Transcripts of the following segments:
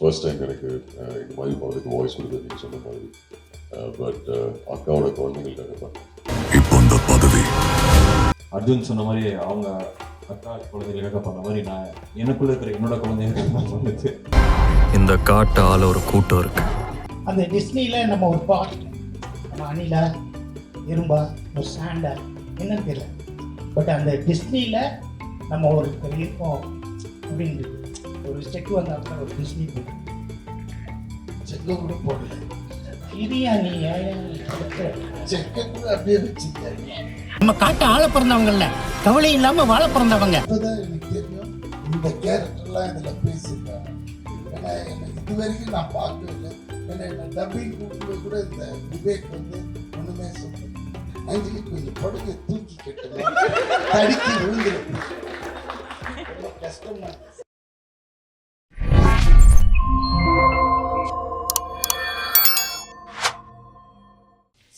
First time எனக்கு இந்த மாதிரி படத்துக்கு வாய்ஸ் கொடுக்குறது நீங்கள் சொன்ன மாதிரி பட் அக்காவோட குழந்தைங்களுக்காக பண்ணேன் இப்போ இந்த பதவி. அர்ஜுன் சொன்ன மாதிரி அவங்க அக்கா குழந்தைகளுக்காக பண்ண மாதிரி நான் எனக்குள்ள இருக்கிற என்னோட குழந்தைகளுக்காக பண்ணது இந்த காட்டு ஆள ஒரு கூட்டம் இருக்கு. அந்த டிஸ்னியில் நம்ம ஒரு பார்ட் நம்ம அணிலா எறும்பா ஒரு சாண்டா என்னன்னு தெரியல. பட் அந்த டிஸ்னியில் நம்ம ஒரு இருக்கோம் அப்படின்னு வந்தாப்புல ஒரு டிஸ்னி போட்டு செக்கு கூட போடல இடியா நீ செக்க கூட அப்படியே வச்சுக்க நம்ம காட்டு ஆள பிறந்தவங்கல்ல. கவலை இல்லாம வாழ பிறந்தவங்க. இப்போதான் எனக்கு தெரியும் இந்த கேரக்டர்லாம் இதில் பேசியிருக்காங்க. ஏன்னா எனக்கு இது வரைக்கும் நான் பார்க்கவே இல்லை ஏன்னா என்ன டப்பிங் கொடுக்குறது கூட இந்த விவேக் வந்து ஒன்றுமே சொல்ல அஞ்சலி கொஞ்சம் படுக்க தூக்கி கட்டணும் தடுக்கி விழுந்துடும் ரொம்ப கஷ்டமா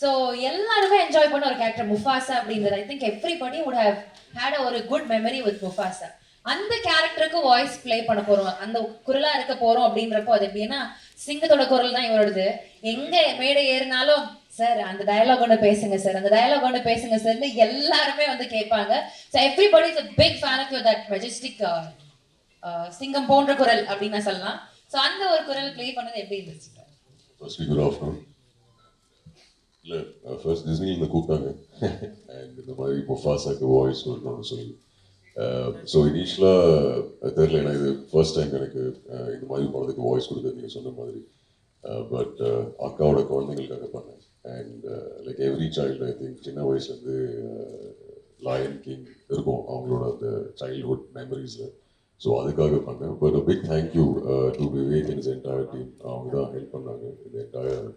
ஸோ எல்லாருமே என்ஜாய் பண்ண ஒரு கேரக்டர் முஃபாசா அப்படின்றது I think everybody would have had ஒரு குட் மெமரி வித் முஃபாசா அந்த கேரக்டருக்கு வாய்ஸ் ப்ளே பண்ண போறோம். அந்த குரலா இருக்க போறோம் அப்படின்றப்போ அது எப்படின்னா சிங்கத்தோட குரல் தான் இவரோடது. எங்க மேடை ஏறினாலும் சார் அந்த டயலாக் ஒன்று பேசுங்க சார் அந்த டயலாக் ஒன்று பேசுங்க சார்னு எல்லாருமே வந்து கேட்பாங்க. So everybody is big fan of your that majestic சிங்கம் போன்ற குரல் அப்படின்னு நான் சொல்லலாம். ஸோ அந்த ஒரு குரல் ப்ளே பண்ணது எப்படி இருந்துச்சு இல்லை ஃபர்ஸ்ட் டிஸ்னியில் கூப்பிட்டாங்க அண்ட் இந்த மாதிரி இப்போ ஃபாஸ்டாக்கு வாய்ஸ் கொடுக்கணும்னு சொல்லி ஸோ இனிஷியலாக தெரில ஏன்னா இது ஃபர்ஸ்ட் டைம் எனக்கு uh, இந்த மாதிரி படத்துக்கு வாய்ஸ் கொடுக்குறது நீங்கள் சொன்ன மாதிரி. Uh, பட் uh, அக்காவோட குழந்தைங்களுக்காக பண்ணேன். And like every child I think சின்ன வயசுலேருந்து லயன் கிங் இருக்கும் அவங்களோட அந்த சைல்ட்ஹுட் மெமரிஸில் ஸோ அதுக்காக பண்ணேன். But big thank you to Vivek in is entire team அவங்க தான் ஹெல்ப் பண்ணாங்க. இந்த என்டையர்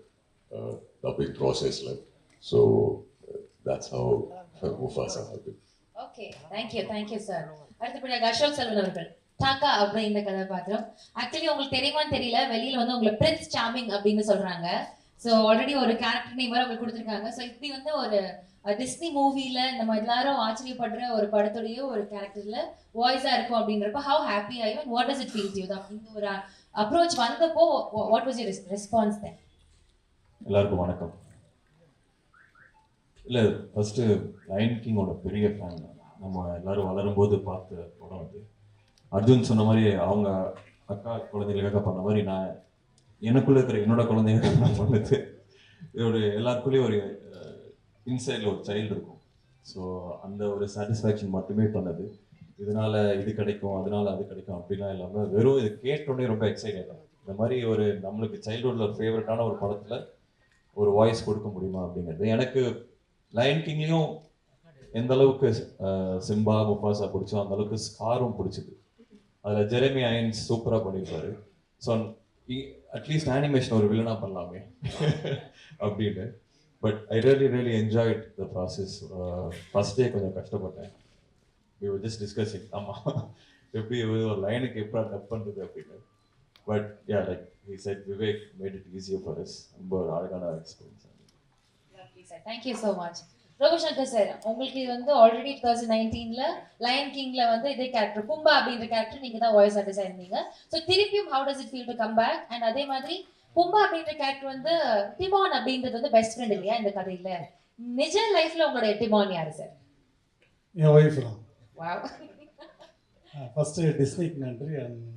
டப்பிங் ப்ராசஸில் so that's how Mufasa happen okay thank you thank you sir அடுத்தபடியாக அசோக் செல்வன் அவர்கள். தாக்கா அப்படிங்கிற கதாபாத்திரம். ஆக்சுவலி உங்களுக்கு தெரியுமான்னு தெரியல. வெளியில வந்து உங்களை பிரின்ஸ் சாமிங் அப்படின்னு சொல்றாங்க. ஸோ ஆல்ரெடி ஒரு கேரக்டர் நேம் உங்களுக்கு கொடுத்துருக்காங்க. ஸோ இப்படி வந்து ஒரு டிஸ்னி மூவில நம்ம எல்லாரும் ஆச்சரியப்படுற ஒரு படத்துடைய ஒரு கேரக்டர்ல வாய்ஸா இருக்கும் அப்படின்றப்ப ஹவு ஹாப்பி ஆகும் what does it feel you அப்படின்னு ஒரு அப்ரோச் வந்தப்போ what was you response then எல்லாருக்கும் வணக்கம். இல்லை ஃபஸ்ட்டு லயன் கிங்கோட பெரிய ஃபேன் நம்ம எல்லாரும் வளரும்போது பார்த்த படம் அது. அர்ஜுன் சொன்ன மாதிரி அவங்க அக்கா குழந்தைகளுக்காக பண்ண மாதிரி நான் எனக்குள்ளே இருக்கிற என்னோட குழந்தைங்க நான் பண்ணது இதோட எல்லாருக்குள்ளேயும் ஒரு இன்சைடில் ஒரு சைல்டு இருக்கும். ஸோ அந்த ஒரு சாட்டிஸ்ஃபேக்ஷன் மட்டுமே பண்ணது. இதனால இது கிடைக்கும் அதனால அது கிடைக்கும் அப்படிலாம் இல்லாமல் வெறும் இது கேட்டோடனே ரொம்ப எக்ஸைட் ஆகிடும் இந்த மாதிரி ஒரு நம்மளுக்கு சைல்டுஹுட்டில் ஒரு ஃபேவரட்டான ஒரு படத்தில் ஒரு வாய்ஸ் கொடுக்க முடியுமா அப்படிங்கிறது. எனக்கு லயன் கிங்லேயும் எந்த அளவுக்கு சிம்பா முஃபாசா பிடிச்சோ அந்த அளவுக்கு ஸ்காரும் பிடிச்சிது. அதில் ஜெரமி அயன்ஸ் சூப்பராக பண்ணியிருப்பாரு. ஸோ அட்லீஸ்ட் அனிமேஷன் ஒரு வில்லனாக பண்ணலாமே அப்படின்னு but I really really enjoy the process first day கொஞ்சம் கஷ்டப்பட்டேன். We were just ஆமாம் எப்படி ஒரு லைனுக்கு எப்படா டப் பண்ணுறது அப்படின்னு but yeah like he said Vivek made it easier for us. ரொம்ப ஒரு அழகான experience thank you so much Robo Shankar sir உங்களுக்கு இது வந்து ஆல்ரெடி டூ தௌசண்ட் நைன்டீன்ல லயன் கிங்ல வந்து இதே கேரக்டர் பும்பா அப்படின்ற கேரக்டர் நீங்க தான் வாய்ஸ் ஆர்டிஸ்டா இருந்தீங்க ஸோ திருப்பியும் how does it feel to come back and அதே மாதிரி பும்பா அப்படின்ற கேரக்டர் வந்து டிமான் அப்படின்றது வந்து பெஸ்ட் ஃப்ரெண்ட் இல்லையா இந்த கதையில? நிஜ லைஃப்ல உங்களோட டிமான் யாரு சார் என் ஒய்ஃப் தான். வாவ் ஃபஸ்ட்டு டிஸ்னிக்கு நன்றி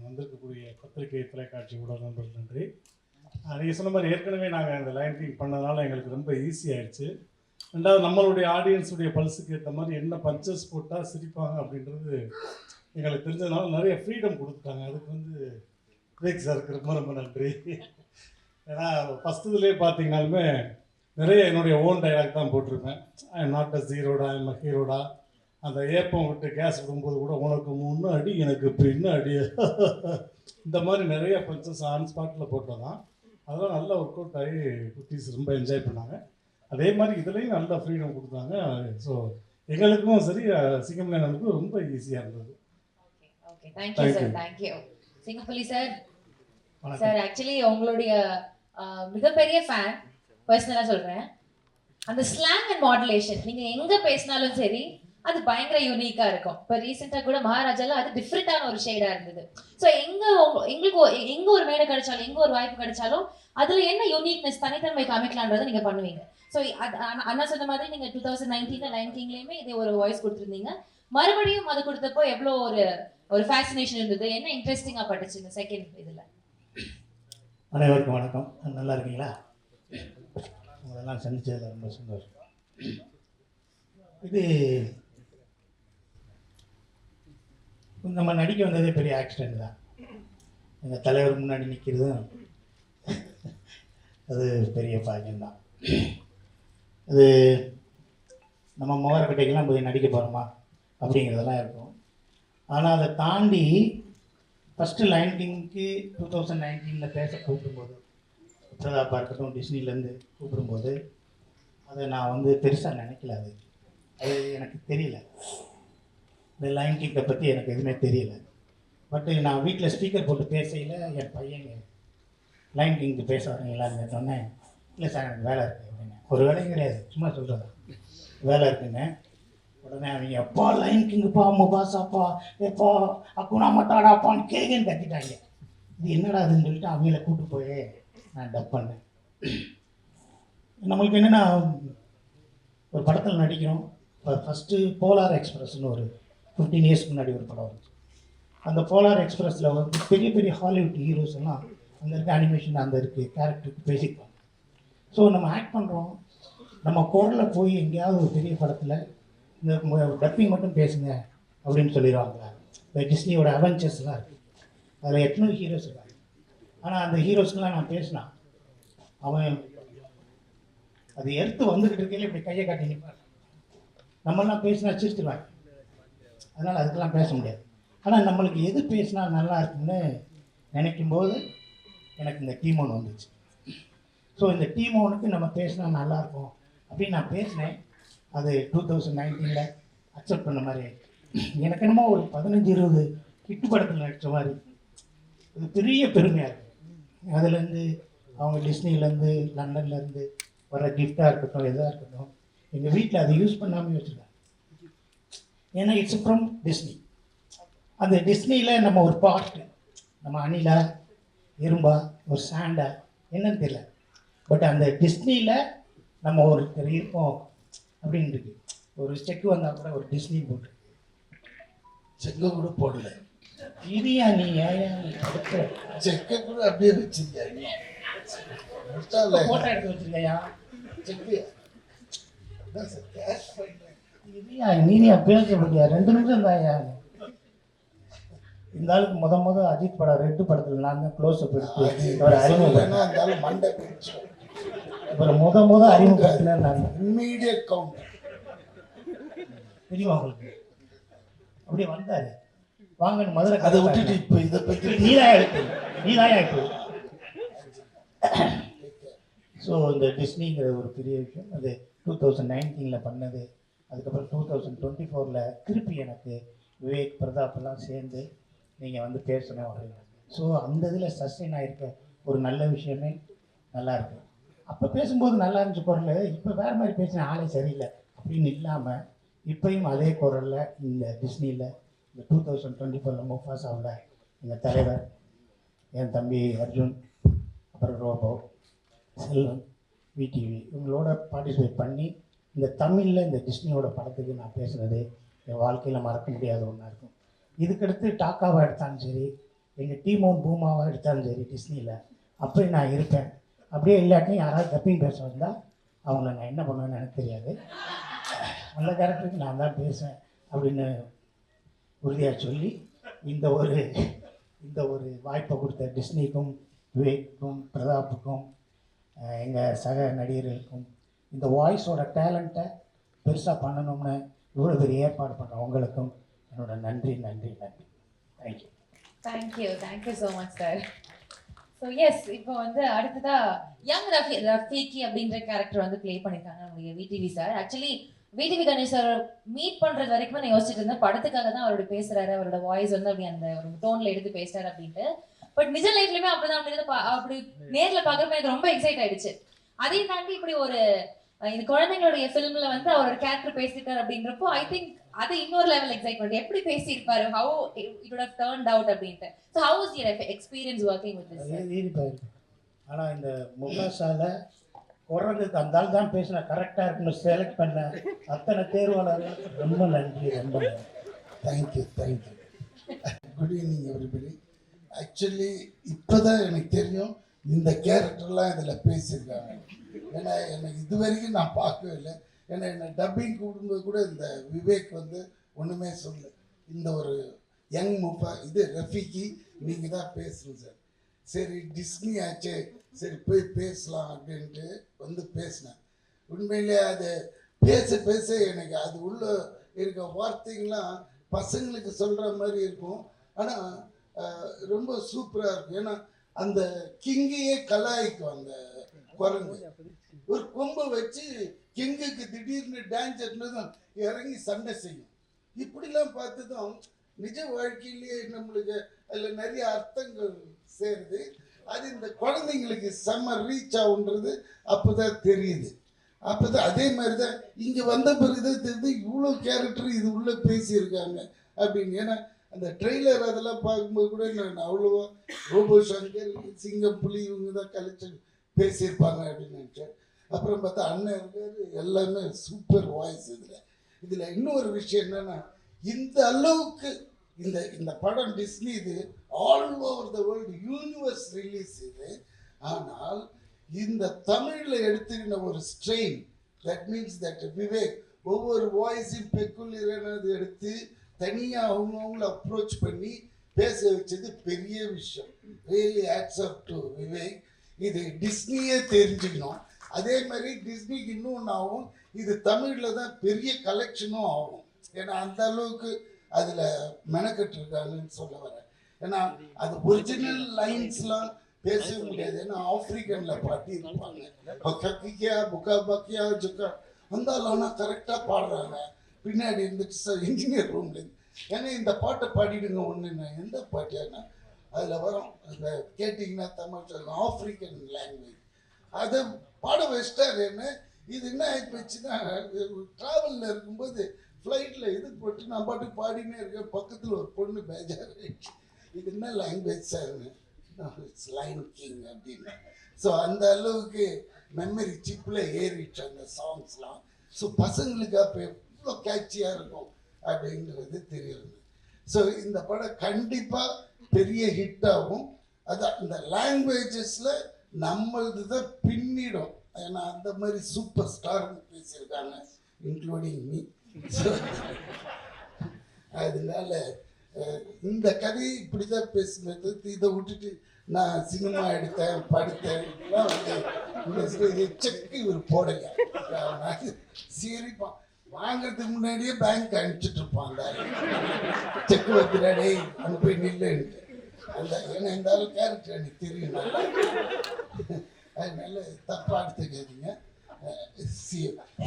வந்திருக்கக்கூடிய பத்திரிகை தொலைக்காட்சி ஊடக நண்பர்கள் நன்றி. நீங்கள் சொன்ன மாதிரி ஏற்கனவே நாங்கள் இந்த லைன் கிங் பண்ணதுனால எங்களுக்கு ரொம்ப ஈஸியாகிடுச்சு ரெண்டாவது நம்மளுடைய ஆடியன்ஸுடைய பல்ஸுக்கு ஏற்ற மாதிரி என்ன பஞ்சஸ் போட்டால் சிரிப்பாங்க அப்படின்றது எங்களுக்கு தெரிஞ்சதுனால நிறைய ஃப்ரீடம் கொடுத்துட்டாங்க. அதுக்கு வந்து விவேக் சாருக்கு ரொம்ப ரொம்ப நன்றி. ஏன்னா ஃபஸ்ட் இதுலேயே பார்த்தீங்கனாலுமே நிறைய என்னுடைய ஓன் டைலாக் தான் போட்டிருப்பேன். ஐ எம் நாட் அ ஜீரோடா ஐம் அ ஹீரோடா அந்த ஏப்பம் விட்டு கேஸ் விடும்போது கூட உனக்கு முன்னும் அடி எனக்கு பின்னும் அடி இந்த மாதிரி நிறைய பஞ்சஸ் ஆன் ஸ்பாட்டில் போட்டதான் அதெல்லாம் நல்லா ஒர்க் அவுட் ஆகி குட்டீஸ் ரொம்ப என்ஜாய் பண்ணாங்க. அதே மாதிரி இதுலேயும் நல்ல ஃப்ரீடம் கொடுத்தாங்க. ஸோ எங்களுக்கும் சரி சிங்கம் நேனனுக்கும் ரொம்ப ஈஸியாக இருந்தது. Okay thank you sir. Thank you Singampuli sir sir actually உங்களுடைய மிகப்பெரிய ஃபேன் பர்சனலாக சொல்கிறேன் அந்த ஸ்லாங் அண்ட் மாடுலேஷன் நீங்கள் எங்கே பேசினாலும் சரி அது பயங்கர யூனிக்கா இருக்கும். இப்போ ரீசெண்டா கூட மகாராஜால அது டிஃப்ரெண்டான ஒரு ஷேடா இருந்தது. ஸோ எங்க எங்களுக்கு எங்க ஒரு மேடை கிடைச்சாலும் எங்க ஒரு வாய்ப்பு கிடைச்சாலும் அதுல என்ன யூனிக்னஸ் தனித்தன்மை காமிக்கலான்றதை நீங்க பண்ணுவீங்க. ஸோ அண்ணா சொன்ன மாதிரி நீங்க டூ தௌசண்ட் நைன்டீன் நைன் கிங்லயுமே இதே ஒரு வாய்ஸ் கொடுத்துருந்தீங்க. மறுபடியும் அது கொடுத்தப்போ எவ்வளோ ஒரு ஒரு ஃபேசினேஷன் இருந்தது? என்ன இன்ட்ரெஸ்டிங்கா பட்டுச்சு இந்த செகண்ட் இதுல? அனைவருக்கும் வணக்கம். நல்லா இருக்கீங்களா? உங்களெல்லாம் சந்திச்சதில் ரொம்ப சந்தோஷம். இது நம்ம நடிக்க வந்ததே பெரிய ஆக்சிடெண்ட் தான். எங்கள் தலைவர் முன்னாடி நிற்கிறதும் அது பெரிய பாக்கியம்தான் அது நம்ம முகரக்கட்டைக்கெல்லாம் போய் நடிக்க போகிறோமா அப்படிங்கிறதெல்லாம் இருக்கும். ஆனால் அதை தாண்டி ஃபஸ்ட்டு லைன்கிங்க்கு டூ தௌசண்ட் நைன்டீனில் பேச கூப்பிடும்போது பிரதாப்பா இருக்கட்டும் டிஸ்னிலேருந்து கூப்பிடும்போது அதை நான் வந்து பெருசாக நினைக்கல அது. அது எனக்கு தெரியல. இந்த லைன் கிங்கை பற்றி எனக்கு எதுவுமே தெரியல. பட் நான் வீட்டில் ஸ்பீக்கர் போட்டு பேசையில் என் பையன் லைன் கிங்க்கு பேச வரீங்களான்னு சொன்னேன் இல்லை சார் எனக்கு வேலை இருக்குது அப்படின்னு. ஒரு வேலையும் கிடையாது சும்மா சொல்கிறது வேலை இருக்குன்னு. உடனே அவங்க எப்பா லைன் கிங்குப்பா முபாசாப்பா எப்பா அக்குனா மட்டாடாப்பான்னு கேகன்னு கத்திட்டாங்க. இது என்னடா அதுன்னு சொல்லிட்டு அவங்கள கூட்டு போய் நான் டப் பண்ணேன். நம்மளுக்கு என்னென்னா ஒரு படத்தில் நடிக்கிறோம். இப்போ ஃபஸ்ட்டு போலார் எக்ஸ்பிரஸ்னு ஒரு ஃபிஃப்டீன் இயர்ஸ் முன்னாடி ஒரு படம் வந்துச்சு. அந்த போலார் எக்ஸ்பிரஸில் வந்து பெரிய பெரிய ஹாலிவுட் ஹீரோஸ் எல்லாம் அந்த இருக்க அனிமேஷன் அந்த இருக்கு கேரக்டருக்கு பேசிப்பாங்க ஸோ நம்ம ஆக்ட் பண்ணுறோம் நம்ம குரலில் போய் எங்கேயாவது ஒரு பெரிய படத்தில் இந்த டப்பிங் மட்டும் பேசுங்க அப்படின்னு சொல்லிடுவாங்க. இப்போ டிஸ்னியோட அவெஞ்சர்ஸ்லாம் இருக்குது அதில் எத்தனை ஹீரோஸ் இருக்காங்க? ஆனால் அந்த ஹீரோஸ்க்கெலாம் நான் பேசினான் அவன் அது எடுத்து வந்துக்கிட்டு இருக்கையில இப்படி கையை காட்டி நிற்பான் நம்மளாம் பேசினா சிரிச்சிருவாங்க. அதனால் அதுக்கெல்லாம் பேச முடியாது. ஆனால் நம்மளுக்கு எது பேசினா நல்லா இருக்கும்னு நினைக்கும்போது எனக்கு இந்த டீமோன் வந்துச்சு. ஸோ இந்த டீமோனுக்கு நம்ம பேசினா நல்லாயிருக்கும் அப்படின்னு நான் பேசினேன். அது டூ தௌசண்ட் நைன்டீனில் அக்செப்ட் பண்ண மாதிரி எனக்கு என்னமோ ஒரு பதினஞ்சு இருபது ஹிட்டு படத்தில் நடித்த மாதிரி இது பெரிய பெருமையாக இருக்குது. அதுலேருந்து அவங்க டிஸ்னிலேருந்து லண்டன்லேருந்து வர கிஃப்டாக இருக்கட்டும் எதாக இருக்கட்டும் எங்கள் வீட்டில் அதை யூஸ் பண்ணாமல் வச்சுருக்காங்க. ஏன்னா இட்ஸ் ஃப்ரம் டிஸ்னி அந்த டிஸ்னியில் நம்ம ஒரு பார்ட்டு நம்ம அணிலா எறும்பா ஒரு சாண்டா என்னன்னு தெரியல. பட் அந்த டிஸ்னியில் நம்ம ஒருத்தர் இருக்கோம் அப்படின்னு இருக்கு. ஒரு செக் வந்தால் கூட ஒரு டிஸ்னி போட்டு செக்க கூட போடல. இதையா நீ நீ அடுத்த செக்க கூட அப்படியே வச்சிருக்காங்க விட்டால ஃபோட்டோ எடுத்து வச்சிருக்கையா? செக்கு. நீதியா பேசப்படியா ரெண்டு நிமிஷம் தாயா இந்த ஆளுக்கு முத முத அஜித் படம் ரெட்டு படத்தில் நான் தான் க்ளோஸ் அப் எடுத்து ஒரு அறிமுகம் மண்டை ஒரு முத முத அறிமுகத்தில் நான். இம்மீடியட் கவுண்டர் தெரியுமா உங்களுக்கு? அப்படியே வந்தாரு. வாங்கன்னு மதுரை அதை விட்டுட்டு இப்போ இதை பற்றி நீதாயா எடுத்து. நீதாயா எடுத்து. ஸோ இந்த டிஸ்னிங்கிற ஒரு பெரிய விஷயம் அது டூ தௌசண்ட் நைன்டீனில் பண்ணது. அதுக்கப்புறம் டூ தௌசண்ட் டுவெண்ட்டி ஃபோரில் திருப்பி எனக்கு விவேக் பிரதாப் எல்லாம் சேர்ந்து நீங்கள் வந்து பேசணும் அப்படின்னு. ஸோ அந்த இதில் சஸ்டெயின் ஆகிருக்க ஒரு நல்ல விஷயமே நல்லா இருக்கும் அப்போ பேசும்போது நல்லா இருந்துச்சு குரல். இப்போ வேறு மாதிரி பேசின ஆளே சரியில்லை அப்படின்னு இல்லாமல் இப்போயும் அதே குரலில் இந்த டிஸ்னியில் இந்த டூ தௌசண்ட் டுவெண்ட்டி ஃபோரில் முஃபாசாவில் எங்கள் தலைவர் என் தம்பி அர்ஜுன் அப்புறம் ரோபோ செல்வன் விடிவி இவங்களோட பார்ட்டிசிபேட் பண்ணி இந்த தமிழில் இந்த டிஸ்னியோட படத்துக்கு நான் பேசுனது என் வாழ்க்கையில் மறக்க முடியாத ஒன்றா இருக்கும். இதுக்கடுத்து டாக்காவாக எடுத்தாலும் சரி எங்கள் டீமோன் பூமாவாக எடுத்தாலும் சரி டிஸ்னியில் அப்படி நான் இருப்பேன். அப்படியே இல்லாட்டியும் யாராவது டப்பிங் பேச வந்தால் அவங்கள நான் என்ன பண்ணுவேன்னு எனக்கு தெரியாது. அந்த கேரக்டருக்கு நான் தான் பேசுவேன் அப்படின்னு உறுதியாக சொல்லி இந்த ஒரு இந்த ஒரு வாய்ப்பை கொடுத்த டிஸ்னிக்கும் விவேக்கும் பிரதாப்புக்கும் எங்கள் சக நடிகர்களுக்கும் இந்த வாய்ஸோட டேலண்ட்டை பெருசாக பண்ணணும்னு இவ்வளோ பெரிய ஏற்பாடு பண்ண உங்களுக்கும் என்னோட நன்றி நன்றி நன்றி. Thank you thank you thank you so much sir so yes இப்போ வந்து அடுத்ததா யங் ரஃபி ரஃபீக்கி அப்படின்ற கேரக்டர் வந்து ப்ளே பண்ணியிருக்காங்க நம்மளுடைய VTV sir actually VTV Ganesh sir meet பண்ணுறது வரைக்கும் நான் யோசிச்சுட்டு இருந்தேன். படத்துக்காக தான் அவரோட பேசுகிறாரு அவரோட வாய்ஸ் வந்து அப்படி அந்த ஒரு டோனில் எடுத்து பேசுறாரு அப்படின்ட்டு. பட் நிஜ லைஃப்லயுமே அப்படிதான் அப்படின்னு பா- அப்படி நேரில் பார்க்குறப்ப எனக்கு ரொம்ப எக்ஸைட் ஆயிடுச்சு. அதையும் தாண்டி இப்படி ஒரு இந்த குழந்தைங்களுடைய ஃபிலிம்ல வந்து அவரோட கேரக்டர் பேசியிருக்காரு அப்படின்றப்போ ஐ திங்க் அது இன்னொரு லெவல் எக்ஸைட்மெண்ட் எப்படி பேசியிருப்பாரு? How it have turned out அப்படின்ட்டு. So how is your experience working with this ஆனால் இந்த முகாசால குரங்குக்கு அந்த ஆள் தான் பேசினா கரெக்டாக இருக்குன்னு செலக்ட் பண்ண அத்தனை தேர்வாளர்களுக்கு ரொம்ப நன்றி ரொம்ப நன்றி. Thank you thank you good evening everybody actually இப்போ தான் எனக்கு தெரியும் இந்த கேரக்டர்லாம் இதில் பேசியிருக்காங்க. ஏன்னா எனக்கு இது வரைக்கும் நான் பார்க்கவே இல்லை. ஏன்னா என்னை டப்பிங் கூடும்போது கூட இந்த விவேக் வந்து ஒன்றுமே சொல்லு இந்த ஒரு யங் முப்பா இது ரஃபிக்கு நீங்கள் தான் பேசணும் சார். சரி டிஸ்னி ஆச்சே சரி போய் பேசலாம் அப்படின்ட்டு வந்து பேசினேன். உண்மையிலே அது பேச பேச எனக்கு அது உள்ள இருக்க வார்த்தைங்களாம் பசங்களுக்கு சொல்கிற மாதிரி இருக்கும். ஆனால் ரொம்ப சூப்பராக இருக்கும். ஏன்னா அந்த கிங்கையே கலாய்க்கும் அந்த குரங்கு. ஒரு கொம்பை வச்சு கிங்குக்கு திடீர்னு டான்ஸ் ஆடினதும் இறங்கி சண்டை செய்யும். இப்படிலாம் பார்த்ததும் நிஜ வாழ்க்கையிலேயே நம்மளுக்கு அதில் நிறைய அர்த்தங்கள் சேருது. அது இந்த குழந்தைங்களுக்கு செம்ம ரீச் ஆகுன்றது அப்போ தான் தெரியுது. அப்போ தான் அதே மாதிரி தான் இங்கே வந்த பிறகு தான் தெரியுது இவ்வளோ கேரக்டர் இது உள்ளே பேசியிருக்காங்க அப்படின்னு. ஏன்னா அந்த ட்ரெய்லர் அதெல்லாம் பார்க்கும்போது கூட நான் அவ்வளோவா ரோபோ சங்கர் சிங்கம் புலி இவங்க தான் கலெக்ஷன் பேசியிருப்பாங்க அப்படின்னு நினச்சேன் அப்புறம் பார்த்தா அண்ணன் இருக்காரு எல்லாமே சூப்பர் வாய்ஸ் இதில். இதில் இன்னொரு விஷயம் என்னன்னா இந்த அளவுக்கு இந்த இந்த படம் டிஸ்னி இது all over the world universe release இது. ஆனால் இந்த தமிழில் எடுத்துக்கின ஒரு strain that means that Vivek ஒவ்வொரு வாய்ஸும் பெக்குலியரானது எடுத்து தனியாக அவங்கவுங்கள அப்ரோச் பண்ணி பேச வச்சது பெரிய விஷயம். Really hats off to Vivek. இது டிஸ்னியே தெரிஞ்சுக்கணும். அதே மாதிரி டிஸ்னிக்கு இன்னொன்று ஆகும். இது தமிழில் தான் பெரிய கலெக்ஷனும் ஆகும். ஏன்னா அந்த அளவுக்கு அதில் மெனக்கெட்டுருக்காங்கன்னு சொல்ல வரேன். ஏன்னா அது ஒரிஜினல் லைன்ஸ்லாம் பேசவே முடியாது. ஏன்னா ஆப்பிரிக்கனில் பாட்டி இருப்பாங்க புக்கா பக்கியா ஜுக்கா. வந்தாலும் ஆனால் கரெக்டாக பாடுறாங்க. பின்னாடி இருந்துட்டு சார் இன்ஜினியர் ரூம்லேருந்து ஏன்னா இந்த பாட்டை பாடிடுங்க ஒன்றுன்னா எந்த பாட்டியானா அதில் வரும். அந்த கேட்டிங்கன்னா தமிழ் சொல்லணும் ஆப்ரிக்கன் லாங்குவேஜ் அதை பாட வச்சிட்டாரு என்ன? இது என்ன ஆகிப்போச்சுன்னா ட்ராவலில் இருக்கும்போது ஃப்ளைட்டில் இது போட்டு நான் பாட்டு பாடினே இருக்கேன். பக்கத்தில் ஒரு பொண்ணு பேஜார் இது என்ன லாங்குவேஜ் சார்னு இட்ஸ் லைன் கிங் அப்படின்னு. ஸோ அந்த அளவுக்கு மெமரி சிப்பில் ஏறிடுச்சு அந்த சாங்ஸ்லாம் ஸோ பசங்களுக்கு அப்போ எவ்வளோ கேட்சியாக இருக்கும் அப்படின்றது தெரியுது ஸோ இந்த படம் கண்டிப்பாக பெரிய ஹிட் ஆகும். அது இந்த லாங்குவேஜஸில் நம்மளது தான் பின்னிடும். ஏன்னா அந்த மாதிரி சூப்பர் ஸ்டார்னு பேசியிருக்காங்க இன்க்ளூடிங் மீ அதனால இந்த கதையை இப்படி தான் பேசுனது. இதை விட்டுட்டு நான் சினிமா எடுத்தேன் படித்தேன். இதெல்லாம் வந்து இந்த செக் இவர் போடலை. சரிப்பா வாங்குறதுக்கு முன்னாடியே பேங்க் அனுப்பிச்சிட்டு இருப்பான் அந்த செக் வைக்கிறாடே அங்கே போய் நில்லுன்ட்டு. அந்த ஏன்னா இந்த ஆளு கேரக்டர் எனக்கு தெரியும். அதனால தப்பா எடுத்துக்காதீங்க.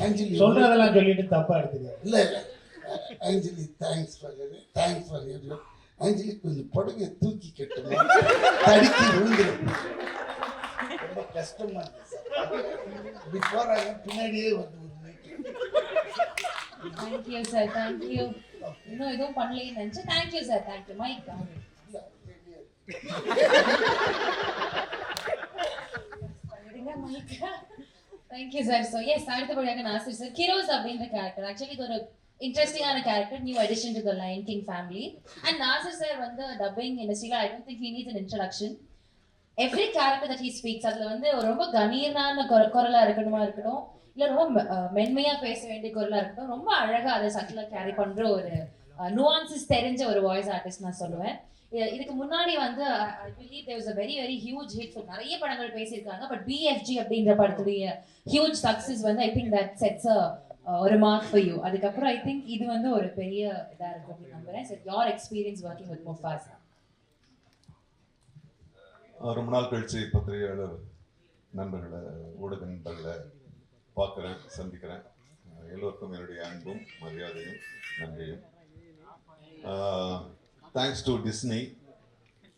ஆஞ்சலி சொல்றதெல்லாம் சொல்லிட்டு தப்பா எடுத்துக்க இல்லை இல்லை. Anjali thanks for thanks for you Anjali கொஞ்சம் புடவையை தூக்கி கட்டுமா தடுக்கி விழுந்துடும் ரொம்ப கஷ்டமா இருக்கு சார். இப்படி போறாங்க பின்னாடியே வந்து ஒரு மீட்டிங் தேங்க்யூ சார் தேங்க்யூ இன்னும் எதுவும் பண்ணலைன்னு நினச்சி thank you sir thank you mic thank you sir so yes அடுத்தபடியாக நாசிர் சார் கிரோஸ் அப்படின்ற கேரக்டர் ஆக்சுவலி இது ஒரு இன்ட்ரெஸ்டிங்கான character new addition to the lion king family and Nasir sir வந்து டப்பிங் இண்டஸ்ட்ரியில் I don't think he needs an introduction every character that he speaks அதுல வந்து ரொம்ப கணீர்னான குர- குரலா இருக்கணுமா இருக்கட்டும். இல்ல ரொம்ப மென்மையா பேச வேண்டிய குரலா இருக்கட்டும் ரொம்ப அழகா அதை சட்டிலா கேரி பண்ற ஒரு நுவான்சஸ் தெரிஞ்ச ஒரு வாய்ஸ் ஆர்டிஸ்ட் நான் சொல்லுவேன். இதுக்கு முன்னாடி வந்து I believe there very very huge hit நிறைய படங்கள் பேசியிருக்காங்க. பட் பிஎஃப்ஜி அப்படின்ற படத்துடைய ஹியூஜ் சக்சஸ் வந்து ஐ திங்க் தட் செட்ஸ் ஒரு மார்க் ஃபார் யூ அதுக்கப்புறம் ஐ திங்க் இது வந்து ஒரு பெரிய இதா இருக்கும் அப்படின்னு நம்புறேன். சார் யார் எக்ஸ்பீரியன்ஸ் ஒர்க்கிங் வித் முஃபாஸ் ரொம்ப நாள் கழிச்சு பத்திரிகையாளர் நண்பர்களை ஊடக நண்பர்களை பார்க்குறேன் சந்திக்கிறேன். எல்லோருக்கும் என்னுடைய அன்பும் மரியாதையும் நன்றியும். Thanks to Disney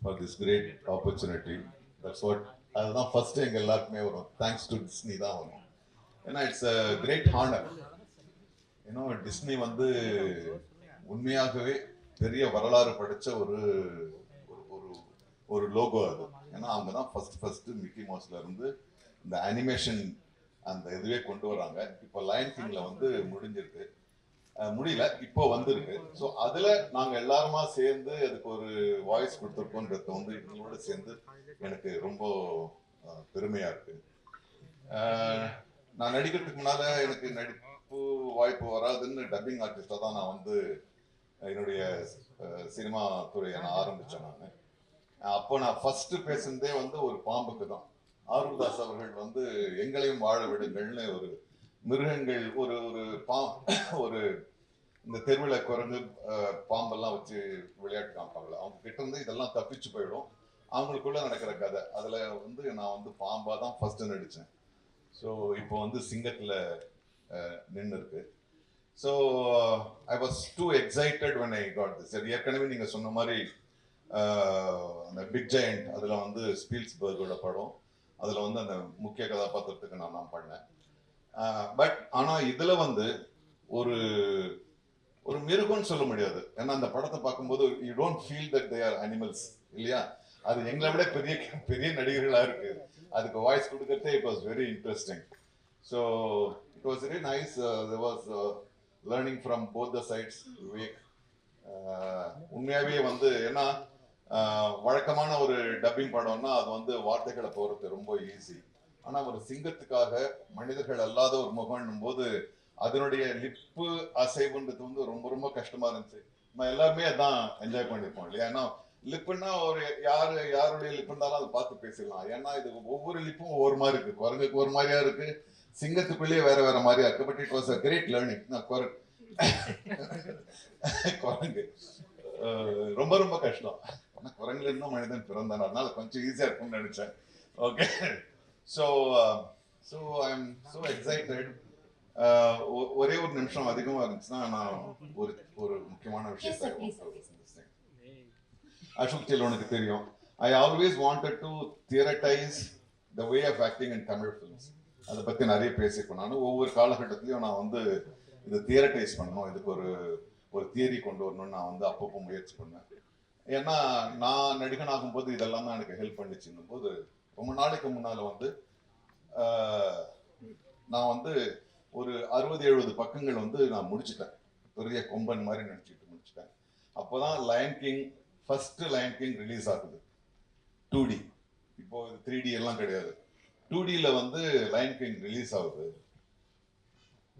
for this great opportunity that's what அதுதான் ஃபர்ஸ்ட் எங்கள் எல்லாருக்குமே வரும். தேங்க்ஸ் டு டிஸ்னி தான் வரும். ஏன்னா இட்ஸ் அ கிரேட் ஹானர் ஏன்னா டிஸ்னி வந்து உண்மையாகவே பெரிய வரலாறு படைச்ச ஒரு ஒரு- ஒரு ஒரு லோகோ அது. ஏன்னா அவங்க தான் ஃபர்ஸ்ட் ஃபர்ஸ்ட் மிக்கி மவுஸ்ல இருந்து இந்த அனிமேஷன் அந்த இதுவே கொண்டு வராங்க. இப்போ லயன் கிங்ல வந்து முடிஞ்சிருக்கு. முடியல இப்போ வந்திருக்கு. ஸோ அதுல நாங்க எல்லாருமா சேர்ந்து அதுக்கு ஒரு வாய்ஸ் கொடுத்துருக்கோன்றத வந்து இவங்களோட சேர்ந்து எனக்கு ரொம்ப பெருமையா இருக்கு. நான் நடிக்கிறதுக்கு முன்னால எனக்கு நடிப்பு வாய்ப்பு வராதுன்னு டப்பிங் ஆர்டிஸ்டா தான் நான் வந்து என்னுடைய சினிமா துறையை நான் ஆரம்பிச்சேன் நான். அப்போ நான் ஃபர்ஸ்ட் பேசுனதே வந்து ஒரு பாம்புக்கு தான். ஆருதாஸ் அவர்கள் வந்து எங்களையும் வாழ விடுங்கள்னு ஒரு மிருகங்கள் ஒரு ஒரு பா ஒரு இந்த தெருவில் குரங்கு பாம்பெல்லாம் வச்சு விளையாட்டு காமிப்பாங்களே அவங்க கிட்ட இருந்து இதெல்லாம் தப்பிச்சு போயிடும். அவங்களுக்குள்ள நடக்கிற கதை. அதில் வந்து நான் வந்து பாம்பாக தான் ஃபர்ஸ்ட் நடித்தேன் ஸோ இப்போ வந்து சிங்கத்தில் நின்று இருக்கு so I was too excited when I got this அது ஏற்கனவே நீங்கள் சொன்ன மாதிரி அந்த பிக் ஜெயண்ட் அதில் வந்து ஸ்பீல்ஸ்பர்கோட படம். அதில் வந்து அந்த முக்கிய கதாபாத்திரத்துக்கு நான் தான் பண்ணேன். பட் ஆனால் இதில் வந்து ஒரு ஒரு மிருகம்னு சொல்ல முடியாது. ஏன்னா அந்த படத்தை பார்க்கும்போது you don't feel that they are animals இல்லையா? அது எங்களை விட பெரிய பெரிய நடிகர்களாக இருக்கு. அதுக்கு வாய்ஸ் கொடுக்கறதே it was very interesting so it was very nice was learning from both the sides Vivek uh, உண்மையாகவே வந்து ஏன்னா வழக்கமான ஒரு டப்பிங் படம்னா அது வந்து வார்த்தைகளை போறது ரொம்ப ஈஸி ஆனா ஒரு சிங்கத்துக்காக மனிதர்கள் அல்லாத ஒரு முகம்னும் போது அதனுடைய லிப்பு அசைவுன்றது வந்து ரொம்ப ரொம்ப கஷ்டமா இருந்துச்சு. நம்ம எல்லாருமே அதான் என்ஜாய் பண்ணிருப்போம் இல்லையா? ஏன்னா லிப்புன்னா ஒரு யாரு யாருடைய லிப் இருந்தாலும் அதை பார்த்து பேசிடலாம். ஏன்னா இது ஒவ்வொரு லிப்பும் ஒவ்வொரு மாதிரி இருக்கு. குரங்குக்கு ஒரு மாதிரியா இருக்கு சிங்கத்துக்குள்ளேயே வேற வேற மாதிரியா இருக்கு. But it was a great learning குரங்கு. குரங்கு. ரொம்ப ரொம்ப கஷ்டம். ஆனா குரங்குல இருந்தும் மனிதன் பிறந்தான். அதனால கொஞ்சம் ஈஸியா இருக்கும்னு நினைச்சேன். Okay so so I am so excited ஒரே ஒரு நிமிஷம் அதிகமா இருந்துச்சுன்னா நான் ஒரு ஒரு முக்கியமான விஷயத்தை அசோக் செல்வனுக்கு தெரியும். I always wanted to theorize the way of acting in Tamil films அதை பத்தி நிறைய பேசியிருக்கோம். நான் ஒவ்வொரு காலகட்டத்திலையும் நான் வந்து இதை தியரட்டைஸ் பண்ணணும். இதுக்கு ஒரு ஒரு தியரி கொண்டு வரணும்னு நான் வந்து அப்பப்போ முயற்சி பண்ணேன் ஏன்னா நான் நடிகனாகும் போது இதெல்லாம் தான் எனக்கு ஹெல்ப் பண்ணிச்சுன்னும் போது ரொம்ப நாளைக்கு முன்னால வந்து நான் வந்து ஒரு அறுபது எழுபது பக்கங்கள் வந்து நான் முடிச்சுட்டேன். பெரிய கொம்பன் மாதிரி நினச்சிக்கிட்டு முடிச்சுட்டேன். அப்போ அப்போதான் lion king first lion king release ஆகுது. டூ டி இப்போ த்ரீ டி எல்லாம் கிடையாது. டூ டியில் வந்து லயன் கிங் ரிலீஸ் ஆகுது.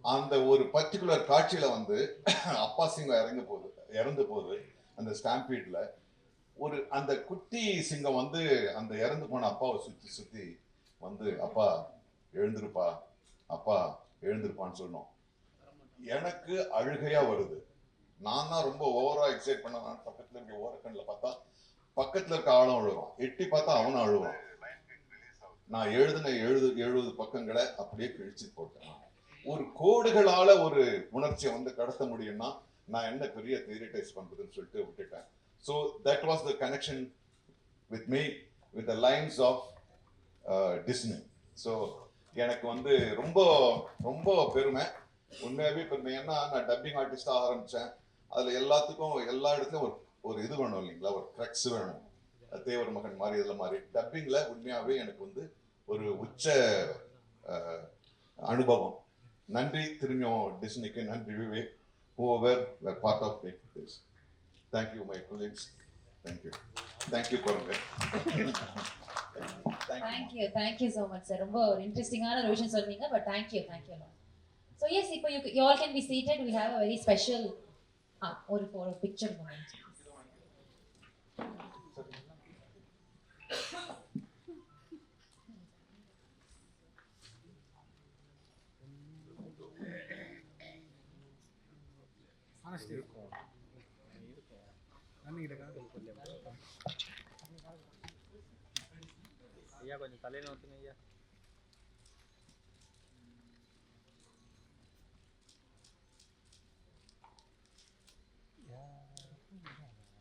அந்த ஒரு பர்டிகுலர் காட்சியில் வந்து அப்பா சிங்கம் இறங்க போகுது இறந்து போகுது. அந்த ஸ்டாம்பீட்ல ஒரு அந்த குட்டி சிங்கம் வந்து அந்த இறந்து போன அப்பாவை சுத்தி சுத்தி வந்து அப்பா எழுந்திருப்பா அப்பா எழுந்திருப்பான்னு சொன்னோம். எனக்கு அழுகையா வருது. நான் தான் ரொம்ப ஓவரா எக்ஸைட் பண்ண பக்கத்துல இருக்க ஓரக்கண்ணில் பார்த்தா பக்கத்துல இருக்க ஆளும் அழுவான். எட்டி பார்த்தா அவனும் அழுவான். நான் எழுதின எழுது எழுபது பக்கங்களை அப்படியே கிழிச்சு போட்டேன். ஒரு கோடுகளால ஒரு உணர்ச்சியை வந்து கடத்த முடியும்னா நான் என்ன பெரிய தியரிட்டைஸ் பண்றதுன்னு சொல்லிட்டு விட்டுட்டேன். So that was the connection with me with the lines of Disney so எனக்கு வந்து ரொம்ப ரொம்ப பெருமை. உண்மையாகவே பெருமை. ஏன்னா நான் டப்பிங் ஆர்டிஸ்டாக ஆரம்பித்தேன் அதில் எல்லாத்துக்கும் எல்லா இடத்துலையும் ஒரு ஒரு இது வேணும் இல்லைங்களா? ஒரு க்ரக்ஸ் வேணும். தேவர் மகன் மாதிரி இதில் மாதிரி டப்பிங்கில் உண்மையாகவே எனக்கு வந்து ஒரு உச்ச அனுபவம். நன்றி திரும்பியும் டிஸ்னிக்கு நன்றி Vivek. Whoever were part of making this. Thank you, my colleagues. Thank you. Thank you, Cornwell. Thank you. Thank you thank you so much sir ரொம்ப ஒரு இன்ட்ரெஸ்டிங்கான ஒரு விஷயம் சொன்னீங்க but thank you thank you so yes இப்போ you you all can be seated we have a very special ah ஒரு ஒரு picture honestly the call. I need a call. అయ్యా కొంచెం తలే అవుతున్నాయి అయ్యా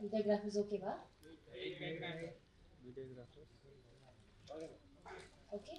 videograph is okay ba videograph okay